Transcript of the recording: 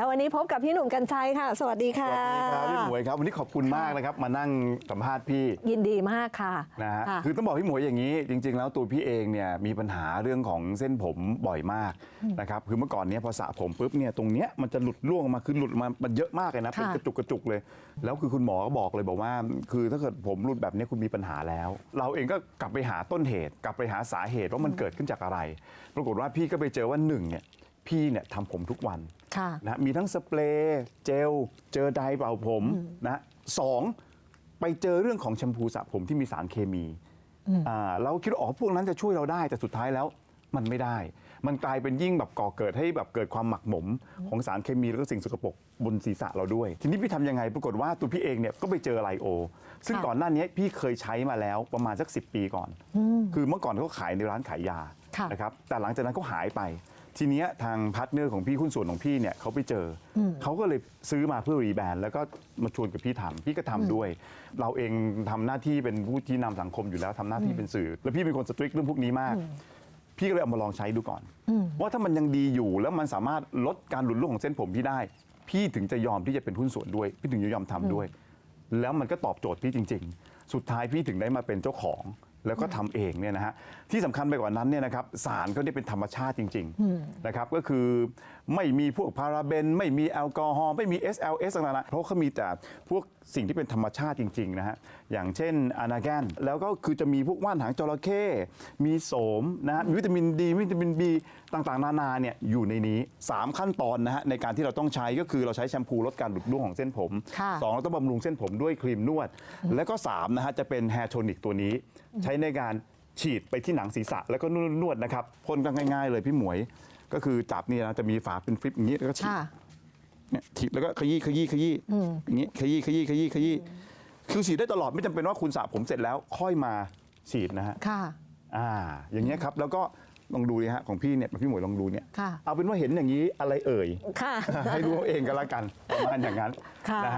แล้ววันนี้พบกับพี่หนุ่มกัญชัยค่ะ สวัสดีสค่ะวัสดีครับพี่หมวยครับวันนี้ขอบคุณมากนะครับมานั่งสัมภาษณ์พี่ยินดีมากค่ะนะฮะค่ะคือต้องบอกพี่หมวยอย่างนี้ จริง ๆ แล้วตัวพี่เองเนี่ยมีปัญหาเรื่องของเส้นผมบ่อยมากนะครับคือเมื่อก่อนเนี้ยพอสระผมปุ๊บเนี่ยตรงเนี้ยมันจะหลุดร่วงออกมาคือหลุดมามันเยอะมากเลยนะเป็นค่ะกระจุกกระจุกเลย แล้วคือคุณหมอก็บอกเลยบอกว่า คือถ้าเกิดผมหลุดแบบเนี้ยคุณมีปัญหาแล้ว เราเองก็กลับไปหาต้นเหตุ กลับไปหาสาเหตุว่ามันเกิดขึ้นจากอะไร ปรากฏว่าพี่ก็ไปเจอว่าหนึ่งเนี่ย พี่เนี่ยทำผมทุกวันค่ะนะมีทั้งสเปรย์เจลเจอไดร์เป่าผมนะสองไปเจอเรื่องของแชมพูสระผมที่มีสารเคมีอ่าเราคิดว่าอ๋อพวกนั้นจะช่วยเราได้แต่สุดท้ายแล้วมันไม่ได้ มันกลายเป็นยิ่งแบบก่อเกิดให้แบบเกิดความหมักหมม ของสารเคมีแล้วก็สิ่งสกปรกบนศีรษะเราด้วย ทีนี้พี่ทำยังไงปรากฏว่าตัวพี่เองเนี่ยก็ไปเจอไลโอ ซึ่งค่ะก่อนหน้านี้พี่เคยใช้มาแล้วประมาณสัก 10 ปีก่อน คือเมื่อก่อนเขาขายในร้านขายยาค่ะนะครับแต่หลังจากนั้นเขาหายไป ทีเนี้ยทางพาร์ทเนอร์ของพี่หุ้นส่วนของพี่เนี่ยเขาไปเจออเขาก็เลยซื้อมาเพื่อรีแบรนด์แล้วก็มาชวนกับพี่ทำพี่ก็ทำด้วย เราเองทำหน้าที่เป็นผู้ที่นำสังคมอยู่แล้วทำหน้าที่เป็นสื่อ แล้วพี่เป็นคนสตริกเรื่องพวกนี้มาก พี่ก็เลยเอามาลองใช้ดูก่อน ว่าถ้ามันยังดีอยู่แล้วมันสามารถลดการหลุดร่วงของเส้นผมพี่ได้ พี่ถึงจะยอมที่จะเป็นหุ้นส่วนด้วย พี่ถึงจะยอมทำด้วย แล้วมันก็ตอบโจทย์พี่จริง ๆ สุดท้ายพี่ถึงได้มาเป็นเจ้าของ แล้วก็ทำเองเนี่ยนะฮะที่สำคัญไปกว่านั้นเนี่ยนะครับสารเขาเนี่ยเป็นธรรมชาติจริงๆนะครับก็คือไม่มีพวกพาราเบน ไม่มีแอลกอฮอล์ไม่มี SLS ต่างๆนะเพราะเขามีแต่พวกสิ่งที่เป็นธรรมชาติจริงๆนะฮะอย่างเช่นอานาแกนแล้วก็คือจะมีพวกว่านหางจระเข้มีโสมนะฮะมีวิตามินดีวิตามินบีต่างๆ นานาเนี่ยอยู่ในนี้ 3 ขั้นตอนนะฮะในการที่เราต้องใช้ก็คือเราใช้แชมพูลดการหลุดร่วงของเส้นผมค่ะสองเราต้องบำรุงเส้นผมด้วยครีมนวด แล้วก็3นะฮะจะเป็นแฮร์โทนิกตัวนี้ใช้ในการฉีดไปที่หนังศีรษะแล้วก็นวดๆนะครับพ่นก็ง่าย ๆ เลยพี่หมวย ก็คือจับนี่นะจะมีฝาเป็นฟลิปอย่างนี้แล้วก็ฉีดค่ะ เนี่ยฉีดแล้วก็ขยี้ขยี้ขยี้อย่างนี้ขยี้ขยี้ขยี้ขยี้คือฉีดได้ตลอดไม่จำเป็นว่าคุณสระผมเสร็จแล้วค่อยมาฉีดนะฮะ ค่ะ อ่า อย่างเงี้ยครับ แล้วก็ลองดูนะฮะของพี่เนี่ยพี่หมวยลองดูเนี่ย ค่ะ เอาเป็นว่าเห็นอย่างนี้อะไรเอ่ย ค่ะ ให้ดูเอาเองก็แล้วกันประมาณอย่างนั้นค่ะ นะฮะ